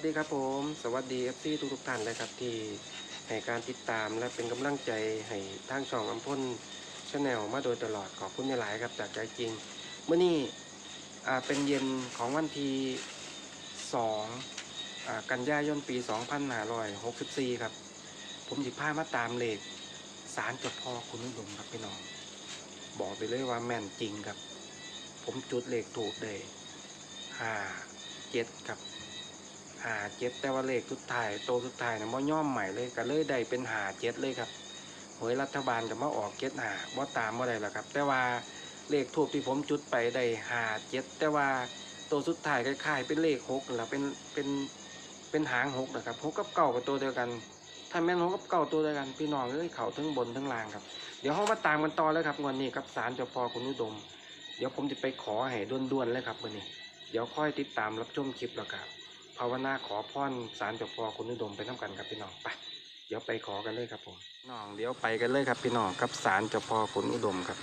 วัสดีครับผม สวัสดีเอฟซีทุกทุกๆท่านเลยครับที่ให้การติดตามและเป็นกำลังใจให้ทางช่องอัมพลชาแนลมาโดยตลอดขอบคุณหลายครับจากใจจริงเมื่อนี้เป็นเย็นของวันที่สองกันยายนปี 2564 ครับ ผมสิพามาตามเลขสารเจดพอคุณนิยมครับพี่น้อง บอกไปเลยว่าแม่นจริงครับ ผมจุดเลขถูกเลยห้าเจ็ดครับ หาเจ็ดแต่ว่าเลขสุดท้ายโตสุดท้ายนะบ่ย่อมใหม่เลยก็เลยได้เป็นหาเจ็ดเลยครับหวยรัฐบาลก็มาออกเจ็ดหาบ่ตามบ่ได้แล้วครับ แต่ว่าเลขทูบที่ผมจุดไปได้หาเจ็ดแต่ว่าตัวสุดท้ายคล้ายๆเป็นเลขหกนั่นล่ะเป็นเป็นเป็นหางหกนะครับหกกับเก่ากับตัวเดียวกันถ้าแม่นหกกับเก่าตัวเดียวกันพี่น้องเอ้ยเขาทั้งบนทั้งล่างครับเดี๋ยวเรามาตามกันต่อเลยครับวันนี้กับสารเจ้าพ่อคุณอุดม เดี๋ยวผมจะไปขอให้ด่วนๆเลยครับวันนี้เดี๋ยวค่อยติดตามรับชมคลิปแล้วครับ ภาวนาขอพรสารเจ้าพ่อคุณอุดมไปน้ากันครับพี่น้องไปเดี๋ยวไปขอกันเลยครับผมน้องเดี๋ยวไปกันเลยครับพี่น้องกับสารเจ้าพ่อคุณอุดมครับ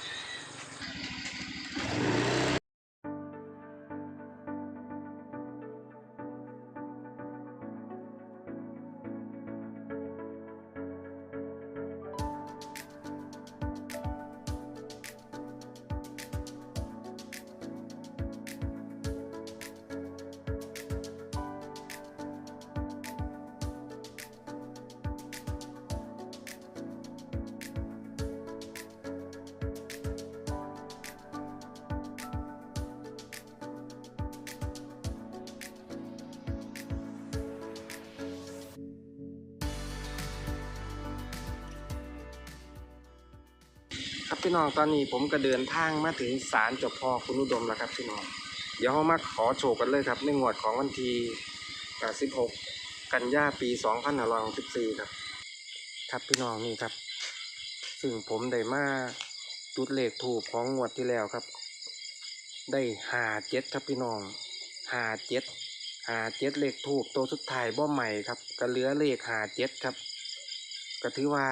ครับพี่น้องตอนนี้ผมก็เดินทางมาถึงศาลเจ้าพ่อคุณอุดมแล้วครับพี่น้อง เดี๋ยวเรามาขอโชคกันเลยครับในงวดของวันที่16 กันยาปี 2564ครับ ครับพี่น้องนี่ครับ ซึ่งผมได้มาจุดเลขถูกของงวดที่แล้วครับ ได้หาเจ็ดครับพี่น้องหาเจ็ดหาเจ็ดเลขถูกตัวสุดท้ายบ่ใหม่ครับก็เหลือเลขหาเจ็ดครับ ก็ถือว่า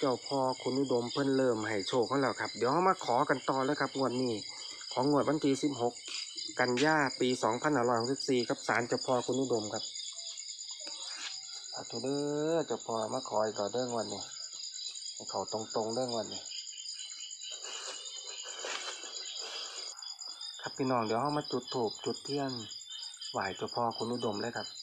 เจ้าพ่อคุณอุดมเพิ่นเริ่มให้โชคเขาแล้วครับ เดี๋ยวเรามาขอกันต่อแล้วครับงวดนี้ ของงวดวันที่16 กันยาปี2564กับศาลเจ้าพ่อคุณอุดมครับสาธุเด้อเจ้าพ่อมาขออีกต่อเด้องวันนี้ให้เขาตรงๆเด้องวันนี้ครับพี่น้องเดี๋ยวเรามาจุดถูกจุดเทียนไหว้เจ้าพ่อคุณอุดมเลยครับ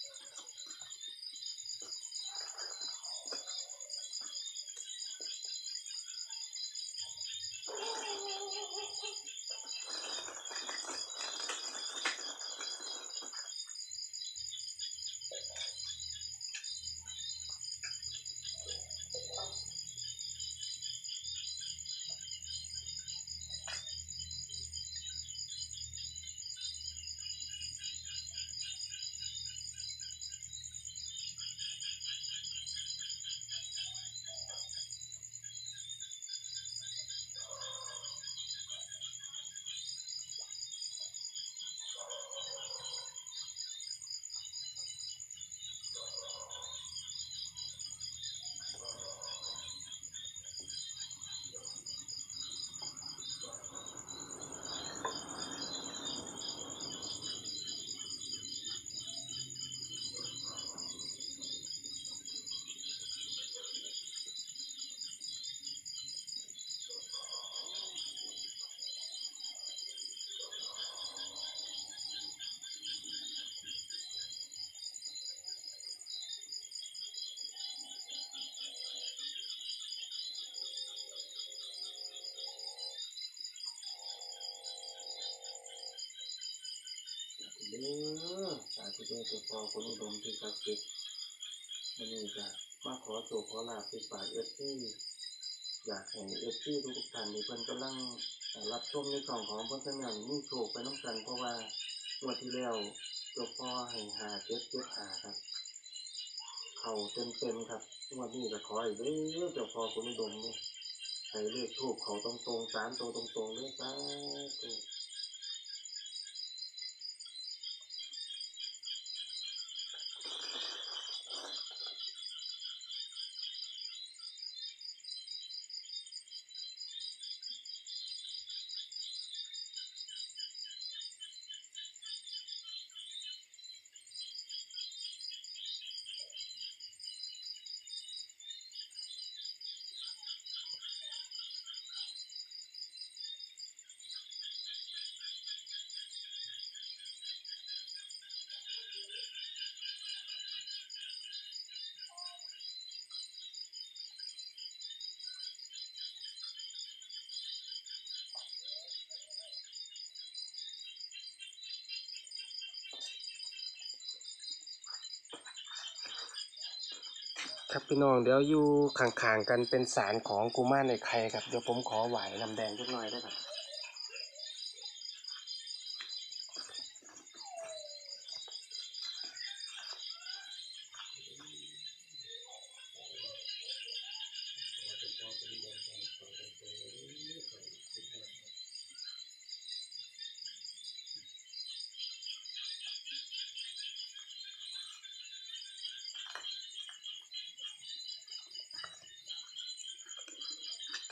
สาธุเด้อเจ้าพ่อคุณอุดมที่ศักดิ์สิทธิ์วันนี้ก็มาขอโชคขอลาภที่ฝากเอฟซีอยากให้เอฟซีทุกท่านที่เพิ่นกำลังรับชมในช่องของเพิ่นทั้งนั้นมีโชคไปน้ำกันเพราะว่างวดที่แล้วเจ้าพ่อให้หาเจ็ดเจ็ดหาครับ เข้าเต็มเต็มๆครับงวดนี้ก็ขอให้เด้อเจ้าพ่อคุณอุดมเนี่ยให้เลขทูบเขาตรงๆสามตัวตรงๆเลยสาธุ ครับพี่น้องเดี๋ยวอยู่ข้างๆกันเป็นสารของกูมารในไข่ครับเดี๋ยวผมขอไหวน้ำแดงสักหน่อยได้ครับ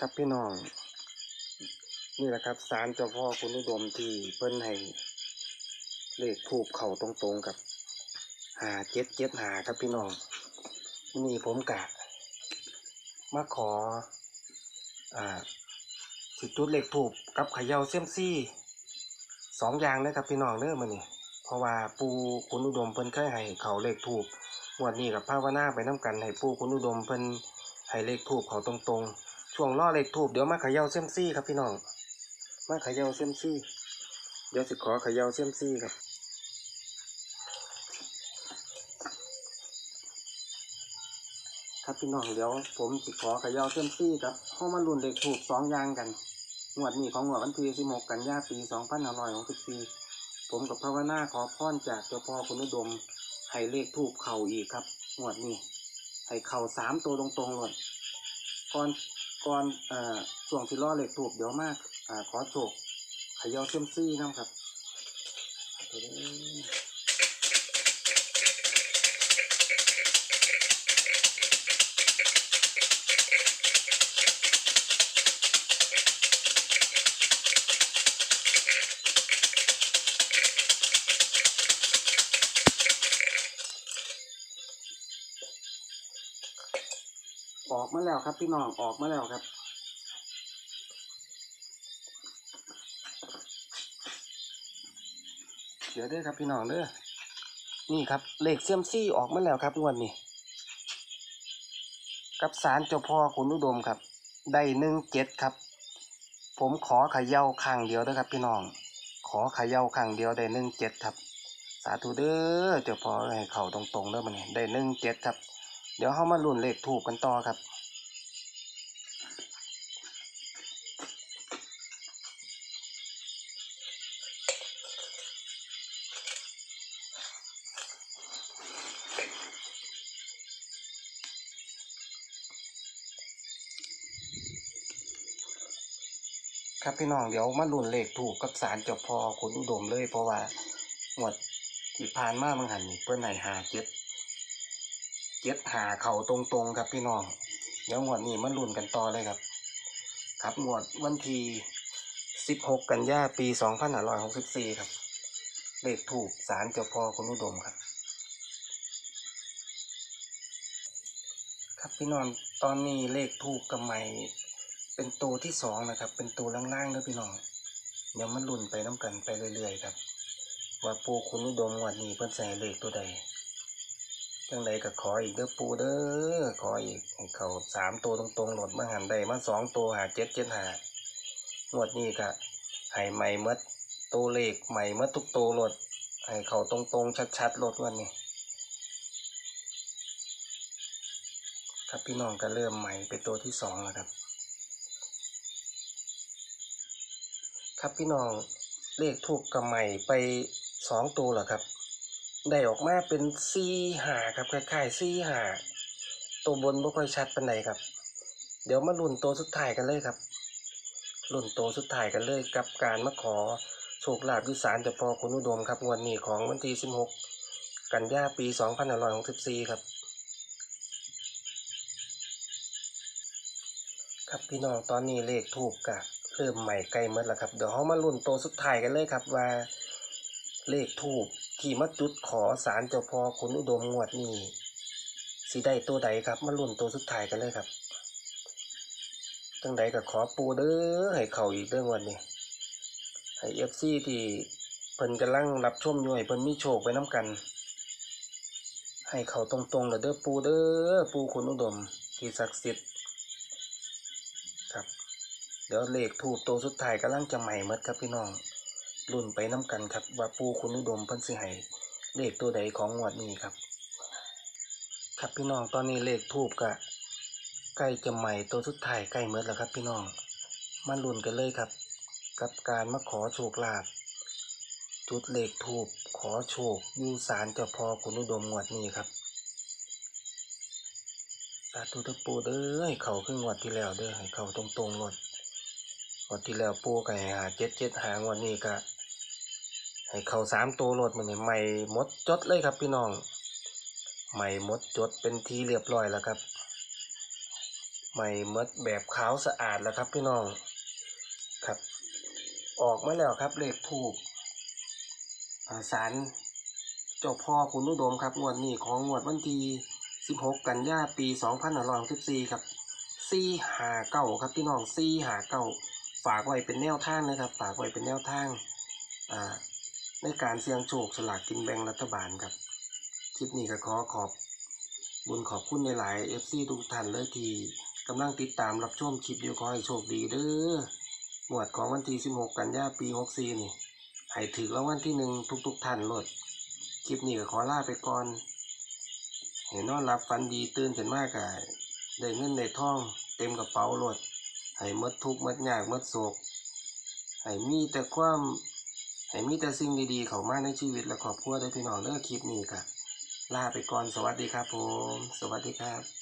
ครับพี่น้อง นี่แหละครับสารเจ้าพ่อคุณอุดมที่เพิ่นให้เลขถูกเข่าตรงๆกับหาเจ็ดเจ็ดหาครับพี่น้อง นี่ผมกะมาขอ อ่าสิจุดเลขถูกกับขย่าเซียมซี่สองอย่างเลยครับพี่น้องเด้อมานี่เพราะว่าปูคุณอุดมเพิ่นเคยให้เขาเลขถูกวดนี้กับภาวนาไปน้กันให้ปูคุณอุดมเพิ่นให้เลขถูกเขาตรงๆ ช่วงล่อเหลขถูกเดี๋ยวมาขย่าเซียมซี่ครับพี่น้องมาขย่าเซียมซี่ เดี๋ยวสิขอขย่าเซียมซี่ครับครับพี่น้องเดี๋ยวผมสิขอขย่าเซียมซี่ครับเข้ามาลุ้นเหลขถูกสองยางกันงวดนี้ของงวดวันที่16กันยาปี2564ผมกับภาวนาขอพรจากเจ้าพ่อคุณอุดมให้เลขถูกเข่าอีกครับงวดนี้ให้เข่าสามตัวตรงๆเลยก่อน ก่อนอ่าช่วงที่ล่อเลขถูกเดี๋ยวมากอ่าขอโชคขย่าเซียมซี่นะครับ มาแล้วครับพี่น้องออกมาแล้วครับ เดี๋ยวเด้อครับพี่น้องเด้อนี่ครับเหลขเซียมซี่ออกมาแล้วครับงวดนี้กับสารเจ้าพ่อคุณอุดมครับ ได้หนึ่งเจ็ดครับ ผมขอขย่าข้างเดียวเด้อครับ พี่น้อง ขอขย่าข้างเดียวได้หนึ่งเจ็ดครับ สาธุเด้อเจ้าพ่อให้เข่าตรงๆเด้อมันนี่ได้หนึ่งเจ็ดครับ เดี๋ยวเข้ามาลุ้นเลขถูกกันต่อครับ ครับพี่น้องเดี๋ยวมาลุ้นเลขถูกกับสารเจ้าพ่อคุณอุดมเลย เพราะว่าหมดที่ผ่านมาบางหันเพื่อนไหนหาเจ็ดเจ็ดหาเข่าตรงๆครับพี่น้องเดี๋ยวงวดนี้มาลุ้นกันต่อเลยครับ ครับงวดวันที่สิบหกกันยาปีสองพันห้าร้อยหกสิบสี่ครับ เลขถูกสารเจ้าพ่อคุณอุดมครับ ครับพี่น้องตอนนี้เลขถูกกับไม่ เป็นตัวที่สองนะครับ เป็นตัวล่างๆนะพี่น้องเดี๋ยวมันลุ่นไปน้ำกันไปเรื่อยๆครับ ว่าปูคุณอุดมงวันนี้เพิ่นใส่เลขตัวใดจังใดก็ขออีกเด้อปูเด้อขออีกเขาสามตัวตรงๆหลดมาหันได้มาสองตัวหาเจ็ดเจ็ดหางวดนี้ก็ให้ใหม่เมดตัวเลขใหม่เมดทุกตัวหลดให้เขาตรงๆชัดๆหลดวันนี้ครับพี่น้องก็เริ่มใหม่เป็นตัวที่สองแล้วครับ ครับพี่น้องเลขถูกกับใหม่ไปสองตัวเหรอครับ ได้ออกมาเป็นสี่หาครับคล้ายๆสี่หาตัวบนไม่ค่อยชัดเปานใดครับ เดี๋ยวมาลุ้นตัวสุดท้ายกันเลยครับลุ้นตัวสุดท้ายกันเลยกับการมาขอโชคลาภวิสารเจ้าพ่อคุณอุดมครับงวดนี้ของวันที่สิบหกกันยาปีสองพันห้าร้อยหกสิบสี่ครับ ครับพี่น้องตอนนี้เลขถูกกะ เริ่มใหม่ใกล้หมดแล้วครับ เดี๋ยวเรามาลุ้นตัวสุดท้ายกันเลยครับว่า เลขถูกที่มาจุดขอสารเจ้าพ่อคุณอุดมงวดนี้สีได้ตัวใดครับ มาลุ้นตัวสุดท้ายกันเลยครับจังใดก็ขอปูเด้อให้เขาอีกเรื่องวันนี้ให้เอฟซีที่เพิ่นกำลังรับชมอยู่ให้เพิ่นมีโชคไปน้ำกัน ให้เขาตรงๆเลยเด้อปูเด้อปูคุณอุดม ที่ศักดิ์สิทธิ์ ดี๋ยวเลขถูกตัวสุดท้ายกำลังจะใหม่หมดครับพี่น้องรุ่นไปน้ำกันครับว่าปูคุณอุดมพิ่นสิให้เลขตัวใดของงวดนี้ครับ ครับพี่น้องตอนนี้เลขทูบกะใกล้จะใหม่ตัวสุดท้ายใกล้เมื่อแล้วครับ พี่น้องมาลุ้นกันเลยครับ กับการมาขอโชคลาภจุดเลขทูบขอโชคอยู่ศาลเจ้าพ่อคุณอุดมงวดนี้ครับสาธุเด้อปูเด้อให้เขาขึ้นงวดที่แล้วเด้อให้เขาตรงๆงวด วดที่แล้วปูก็ให้หาเจ็ดเจ็ดหางวดนี้ก็ให้เขาสามตัวรถมันนี่ใหม่หมดจดเลยครับพี่น้องใหม่หมดจดเป็นทีเรียบร้อยแล้วครับใหม่หมดแบบขาวสะอาดแล้วครับพี่น้องครับ ออกมาแล้วครับเลขทูบสารเจ้าพ่อคุณอุดมครับงวดนี้ของงวดวันที่16 กันยาปี2564ครับ4หาเก้าครับพี่น้อง4หาเก้า ฝากไว้เป็นแนวทางนะครับ ฝากไว้เป็นแนวทางอ่าในการเสี่ยงโชคสลากกินแบ่งรัฐบาลครับ คลิปนี้ก็ขอขอบบุญขอบคุณในหลายเอฟซีทุกท่านเลยที่กำลังติดตามรับชมคลิปอยู่ขอให้โชคดีเด้อหมวดของวันที่ 16 กันยาปี 64 นี่ให้ถือรางวัลที่หนึ่งทุกๆท่านโลด คลิปนี้ก็ขอลาไปก่อน เห็นนอนรับฟันดีตื่นขึ้นมากอะได้เงินได้ทอง เต็มกระเป๋าโลด ให้หมดทุกข์มดยากหมดโศกให้มีแต่ความให้มีแต่สิ่งดีๆเข้ามาในชีวิตและครอบครัวด้อพี่น้องเด้อคลิปนี้ครับลาไปก่อนสวัสดีครับผม สวัสดีครับ